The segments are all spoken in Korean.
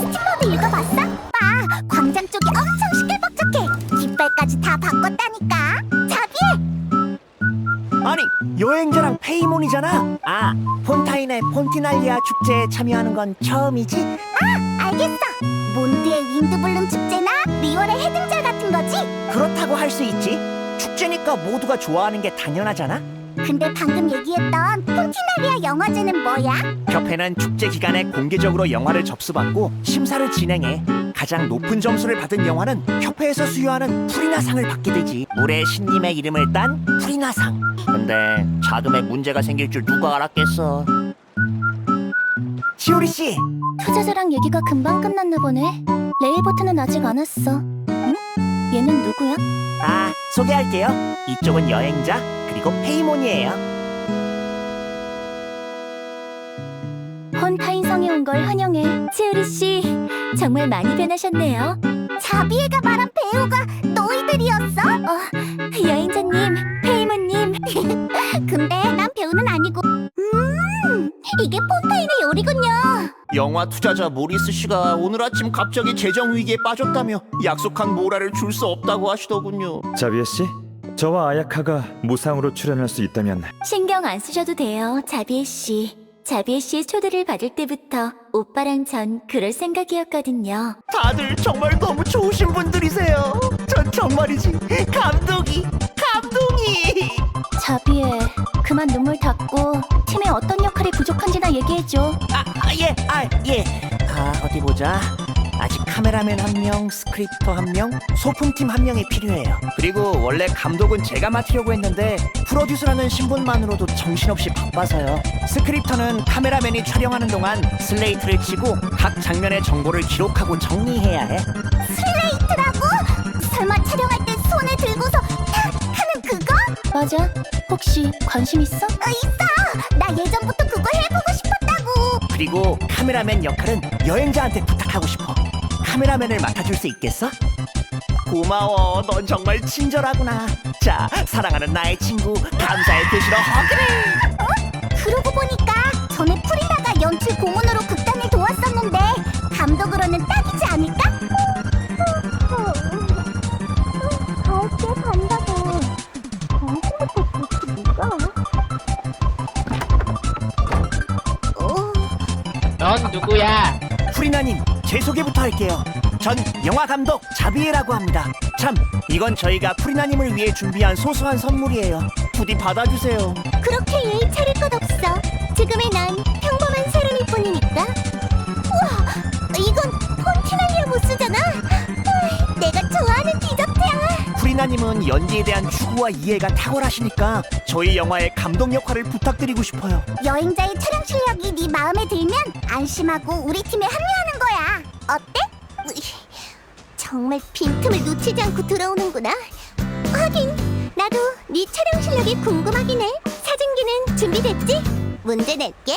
스티커도 읽어봤어? 봐, 광장 쪽이 엄청 시끌벅적해. 깃발까지 다 바꿨다니까. 자비에 아니 여행자랑 페이몬이잖아 아 폰타인의 폰티날리아 축제에 참여하는 건 처음이지? 알겠어. 몬드의 윈드블룸 축제나 리월의 해등절 같은 거지? 그렇다고 할 수 있지 축제니까 모두가 좋아하는 게 당연하잖아 근데 방금 얘기했던 폰티나리아 영화제는 뭐야? 협회는 축제 기간에 공개적으로 영화를 접수받고 심사를 진행해 가장 높은 점수를 받은 영화는 협회에서 수여하는 프리나상을 받게 되지 물의 신님의 이름을 딴 프리나상 근데 자금에 문제가 생길 줄 누가 알았겠어 시오리 씨 투자자랑 얘기가 금방 끝났나 보네. 레일보트는 아직 안 왔어. 응? 얘는 누구야? 아, 소개할게요. 이쪽은 여행자, 그리고 페이몬이에요. 폰타인 성에 온 걸 환영해. 치우리 씨, 정말 많이 변하셨네요. 자비애가 말한 배우가 너희들이었어? 어, 여행자님, 페이모님. 근데 난 배우는 아니고. 음, 이게 폰타인의 요리군요. 영화 투자자 모리스 씨가 오늘 아침 갑자기 재정 위기에 빠졌다며 약속한 모라를 줄 수 없다고 하시더군요. 자비에 씨, 저와 아야카가 무상으로 출연할 수 있다면 신경 안 쓰셔도 돼요, 자비애 씨. 자비애 씨의 초대를 받을 때부터 오빠랑 전 그럴 생각이었거든요. 다들 정말 너무 좋으신 분들이세요. 전 정말이지 감동이 감동이. 자비애, 그만 눈물 닦고 팀에 어떤 역할이 부족한지나 얘기해줘. 아, 아, 예, 아, 예. 아, 어디 보자. 아직 카메라맨 한 명, 스크립터 한 명, 소품팀 한 명이 필요해요. 그리고 원래 감독은 제가 맡으려고 했는데 프로듀서라는 신분만으로도 정신없이 바빠서요. 스크립터는 카메라맨이 촬영하는 동안 슬레이트를 치고 각 장면의 정보를 기록하고 정리해야 해. 슬레이트라고? 설마 촬영할 때 손에 들고서 탁 하는 그거? 맞아. 혹시 관심 있어? 어, 있어. 나 예전부터 그거 싶었다고. 그리고 카메라맨 역할은 여행자한테 부탁하고 싶어. 카메라맨을 맡아줄 수 있겠어? 고마워. 넌 정말 친절하구나. 자, 사랑하는 나의 친구, 감사의 표시로 허그를. 그러고 보니까 넌 누구야? 프리나님, 제 소개부터 할게요. 전 영화 감독 자비에라고 합니다. 참, 이건 저희가 프리나님을 위해 준비한 소소한 선물이에요. 부디 받아주세요. 그렇게 예의 차릴 것 없어. 지금의 난 평범한 사람일 뿐이니까. 우와, 이건 폰티나리아 무스잖아. 으이, 내가 좋아하는 디저트야. 프리나님은 연기에 대한 추구와 이해가 탁월하시니까 저희 영화의 감독 역할을 부탁드리고 싶어요. 여행자의 촬영 실력이 네 마음에 들면 안심하고 우리 팀에 합류하는 거야. 어때? 정말 빈틈을 놓치지 않고 들어오는구나. 하긴 나도 네 촬영 실력이 궁금하긴 해. 사진기는 준비됐지? 문제 낼게.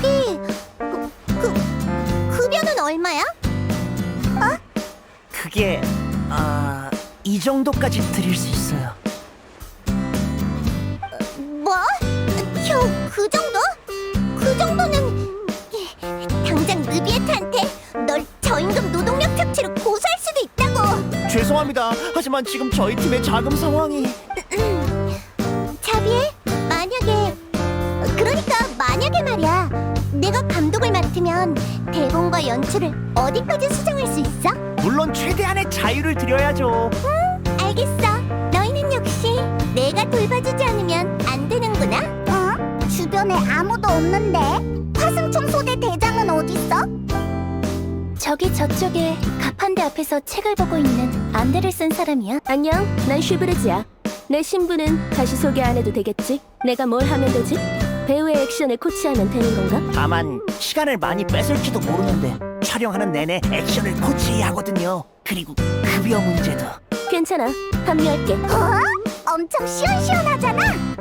저기 그, 그 급여는 얼마야? 그게 아, 이 정도까지 드릴 수 있어요. 뭐? 혀, 그 정도? 그 정도는 예, 당장 느비에트한테 널 저임금 노동력 착취로 고소할 수도 있다고. 죄송합니다. 하지만 지금 저희 팀의 자금 상황이 내가 감독을 맡으면 대본과 연출을 어디까지 수정할 수 있어? 물론 최대한의 자유를 드려야죠. 알겠어. 너희는 역시 내가 돌봐주지 않으면 안 되는구나. 어? 주변에 아무도 없는데 화승청소대 대장은 어딨어? 저기 저쪽에 가판대 앞에서 책을 보고 있는 안대를 쓴 사람이야. 안녕, 난 슈브르지야. 내 신분은 다시 소개 안 해도 되겠지? 내가 뭘 하면 되지? 배우의 액션을 코치하면 되는 건가? 다만 시간을 많이 뺏을지도 모르는데 촬영하는 내내 액션을 코치해야 하거든요. 그리고 급여 문제도. 괜찮아, 합류할게. 어? 엄청 시원시원하잖아.